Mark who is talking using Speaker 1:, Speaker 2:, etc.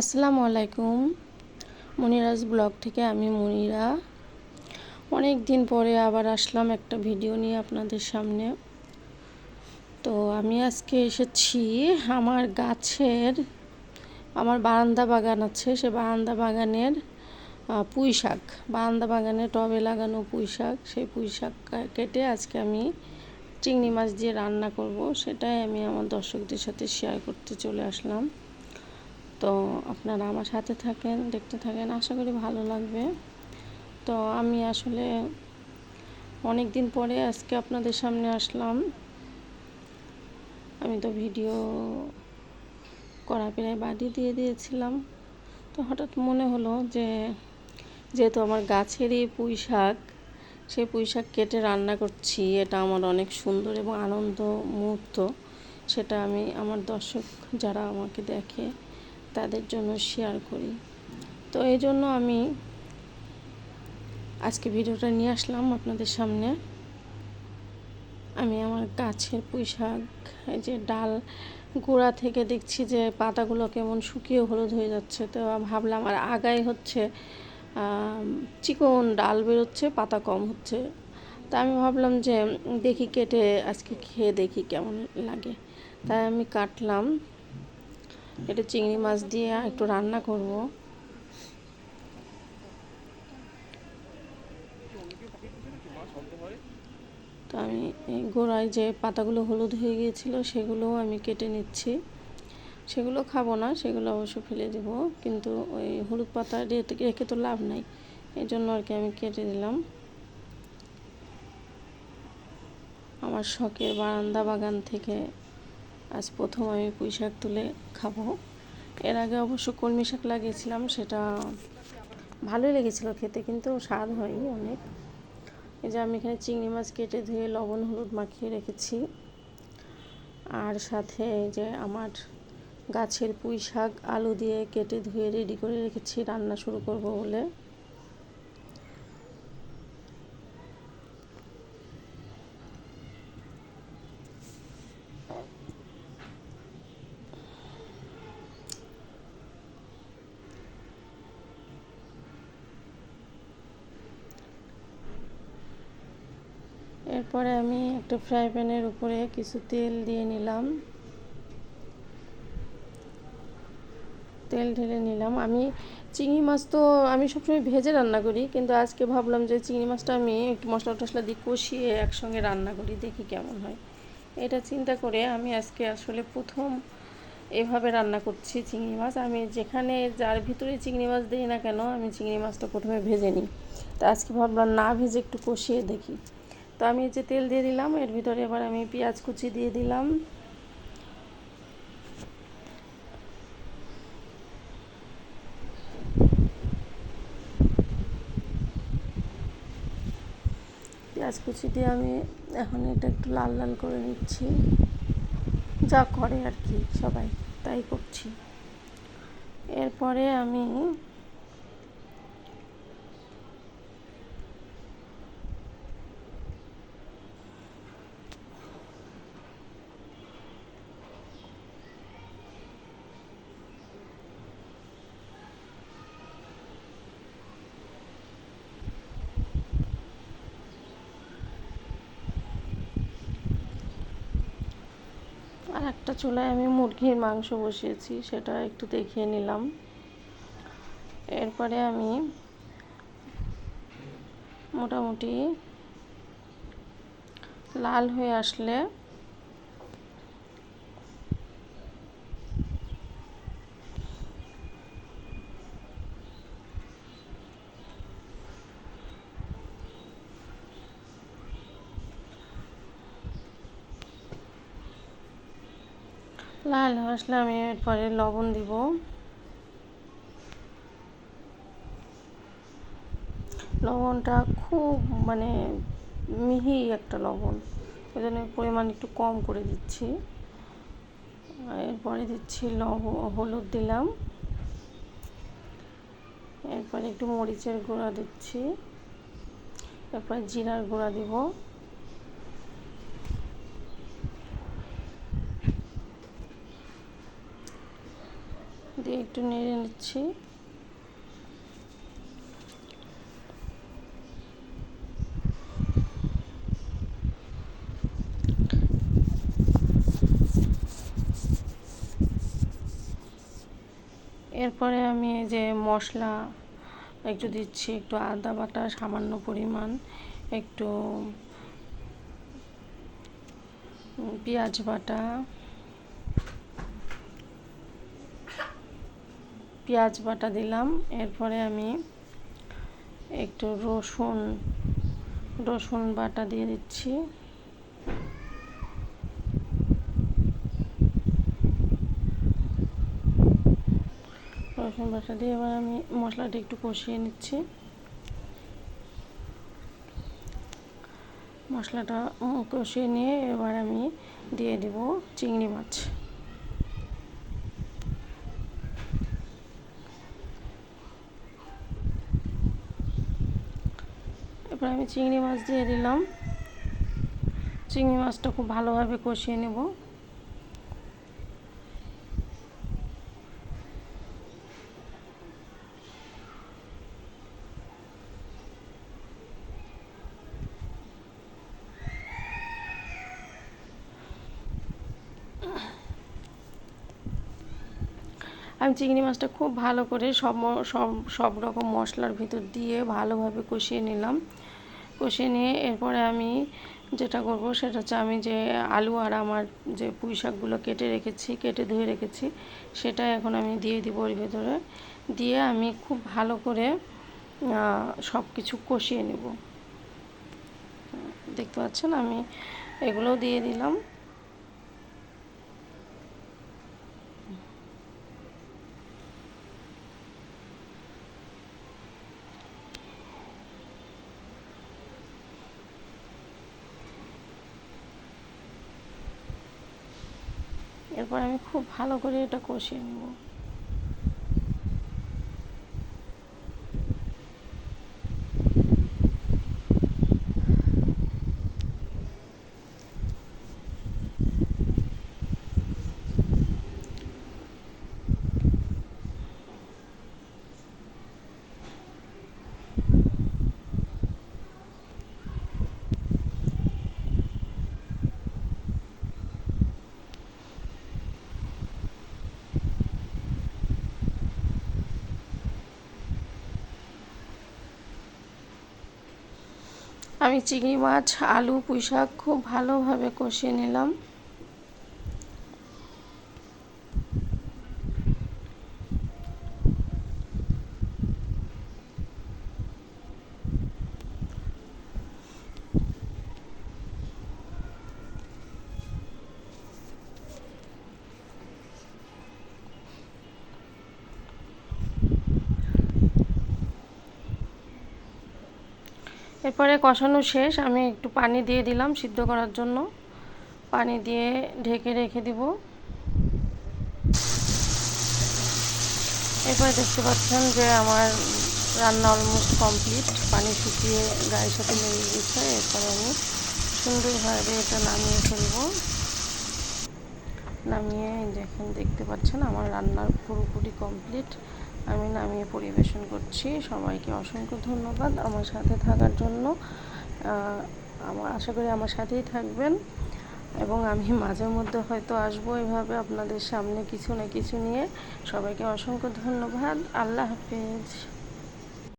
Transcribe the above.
Speaker 1: আসসালামু আলাইকুম। মনিরাজ ব্লগ থেকে আমি মনিরা। অনেক দিন পরে আবার আসলাম একটা ভিডিও নিয়ে আপনাদের সামনে। তো আমি আজকে এসেছি আমার গাছের, আমার বারান্দা বাগান আছে, সে বারান্দা বাগানের পুঁই শাক। বারান্দা বাগানে টবে লাগানো পুঁই শাক। সেই পুঁই শাক কেটে আজকে আমি চিংড়ি মাছ দিয়ে রান্না করব। সেটাই আমি আমার দর্শকদের সাথে শেয়ার করতে চলে আসলাম। তো আপনারা আমার সাথে থাকেন, দেখতে থাকেন, আশা করি ভালো লাগবে। তো আমি আসলে অনেক দিন পরে আজকে আপনাদের সামনে আসলাম। আমি তো ভিডিও করা প্রায় বাড়ি দিয়ে দিয়েছিলাম। তো হঠাৎ মনে হলো যে, যেহেতু আমার গাছেরই পুঁই শাক সেই পুঁই শাক কেটে রান্না করছি, এটা আমার অনেক সুন্দর এবং আনন্দ মুহূর্ত, সেটা আমি আমার দর্শক যারা আমাকে দেখে তাদের জন্য শেয়ার করি। তো এই জন্য আমি আজকে ভিডিওটা নিয়ে আসলাম আপনাদের সামনে। আমি আমার গাছের পুঁই শাক এই যে ডাল গোড়া থেকে দেখছি যে পাতাগুলো কেমন শুকিয়ে হলুদ হয়ে যাচ্ছে। তো ভাবলাম আর আগায় হচ্ছে চিকন ডাল বেরোচ্ছে, পাতা কম হচ্ছে। তা আমি ভাবলাম যে দেখি কেটে আজকে খেয়ে দেখি কেমন লাগে। তাই আমি কাটলাম। এটা চিংড়ি মাছ দিয়ে একটু রান্না করব। তো আমি গোড়ায় যে পাতাগুলো হলুদ হয়ে গিয়েছিল, সেগুলোও আমি কেটে নিচ্ছি। সেগুলো খাব না, সেগুলো অবশ্য ফেলে দেবো, কিন্তু ওই হলুদ পাতা রেখে তো লাভ নাই, এই জন্য আর কি আমি কেটে দিলাম। আমার শখের বারান্দা বাগান থেকে আজ প্রথম আমি পুঁই শাক তুলে খাব। এর আগে অবশ্য কলমি শাক লাগিয়েছিলাম, সেটা ভালোই লেগেছিলো খেতে, কিন্তু স্বাদ হয়নি অনেক। এই যে আমি এখানে চিংড়ি মাছ কেটে ধুয়ে লবণ হলুদ মাখিয়ে রেখেছি। আর সাথে যে আমার গাছের পুঁই শাক আলু দিয়ে কেটে ধুয়ে রেডি করে রেখেছি, রান্না শুরু করব বলে। এরপরে আমি একটা ফ্রাই প্যানের উপরে কিছু তেল দিয়ে নিলাম। তেল ঢেলে নিলাম। আমি চিংড়ি মাছ তো আমি সবসময় ভেজে রান্না করি, কিন্তু আজকে ভাবলাম যে চিংড়ি মাছটা আমি একটু মশলা টশলা দিয়ে কষিয়ে একসঙ্গে রান্না করি, দেখি কেমন হয়। এটা চিন্তা করে আমি আজকে আসলে প্রথম এভাবে রান্না করছি চিংড়ি মাছ। আমি যেখানে যার ভিতরে চিংড়ি মাছ দিই না কেন, আমি চিংড়ি মাছটা প্রথমে ভেজে নিই। তা আজকে ভাবলাম না ভেজে একটু কষিয়ে দেখি। তো আমি যে তেল দিয়ে দিলাম, এর ভিতরে এবার আমি পেঁয়াজ কুচি দিয়ে দিলাম। পেঁয়াজ কুচি দিয়ে আমি এখন এটা একটু লাল লাল করে নিচ্ছি। যা করে আর কি সবাই, তাই করছি। এরপরে আমি আর একটা চুলায় আমি মুরগির মাংস বসিয়েছি, সেটা একটু দেখিয়ে নিলাম। এরপরে আমি মোটামুটি লাল হয়ে আসলে লাল আসলে আমি এরপরে লবণ দিব। লবণটা খুব মানে মিহি একটা লবণ ওই জন্য পরিমাণ একটু কম করে দিচ্ছি। এরপরে দিচ্ছি লব, হলুদ দিলাম। এরপরে একটু মরিচের গুঁড়া দিচ্ছি। এরপরে জিরার গুঁড়া দিব। দিয়ে একটু নেড়ে নিচ্ছি। এরপরে আমি এই যে মশলা, একটু দিচ্ছি, একটু আদা বাটা, সামান্য পরিমাণ, একটু পেঁয়াজ বাটা পেঁয়াজ বাটা দিলাম। এরপরে আমি একটু রসুন রসুন বাটা দিয়ে দিচ্ছি। রসুন বাটা দিয়ে এবার আমি মশলাটা একটু কষিয়ে নিচ্ছি। মশলাটা কষিয়ে নিয়ে এবার আমি দিয়ে দিব চিংড়ি মাছ। এবার আমি চিংড়ি মাছ দিয়ে দিলাম। চিংড়ি মাছটা খুব ভালোভাবে কষিয়ে নেব। আমি চিংড়ি মাছটা খুব ভালো করে সব সব সব রকম মশলার ভিতর দিয়ে ভালোভাবে কষিয়ে নিলাম। কষিয়ে নিয়ে এরপরে আমি যেটা করব সেটা হচ্ছে আমি যে আলু আর আমার যে পুঁই শাকগুলো কেটে রেখেছি, কেটে ধুয়ে রেখেছি, সেটা এখন আমি দিয়ে দিব ওর ভেতরে। দিয়ে আমি খুব ভালো করে সব কিছু কষিয়ে নেব। দেখতে পাচ্ছেন আমি এগুলোও দিয়ে দিলাম। এরপর আমি খুব ভালো করে এটা কষিয়ে নেব। আমি চিংড়ি মাছ আলু পুঁই শাক খুব ভালোভাবে কষিয়ে নিলাম। এরপরে কষানো শেষ, আমি একটু পানি দিয়ে দিলাম সিদ্ধ করার জন্য। পানি দিয়ে ঢেকে রেখে দিব। এরপরে দেখতে পাচ্ছেন যে আমার রান্না অলমোস্ট কমপ্লিট পানি শুকিয়ে গায়ের সাথে লেগে গেছে, এরপরে আমি সুন্দরভাবে এটা নামিয়ে ফেলব। নামিয়ে দেখেন দেখতে পাচ্ছেন আমার রান্নার পুরোপুরি কমপ্লিট আমি নামিয়ে পরিবেশন করছি। সবাইকে অসংখ্য ধন্যবাদ আমার সাথে থাকার জন্য। আমার, আশা করি আমার সাথেই থাকবেন। এবং আমি মাঝে মধ্যে হয়তো আসব এভাবে আপনাদের সামনে কিছু না কিছু নিয়ে। সবাইকে অসংখ্য ধন্যবাদ। আল্লাহ হাফেজ।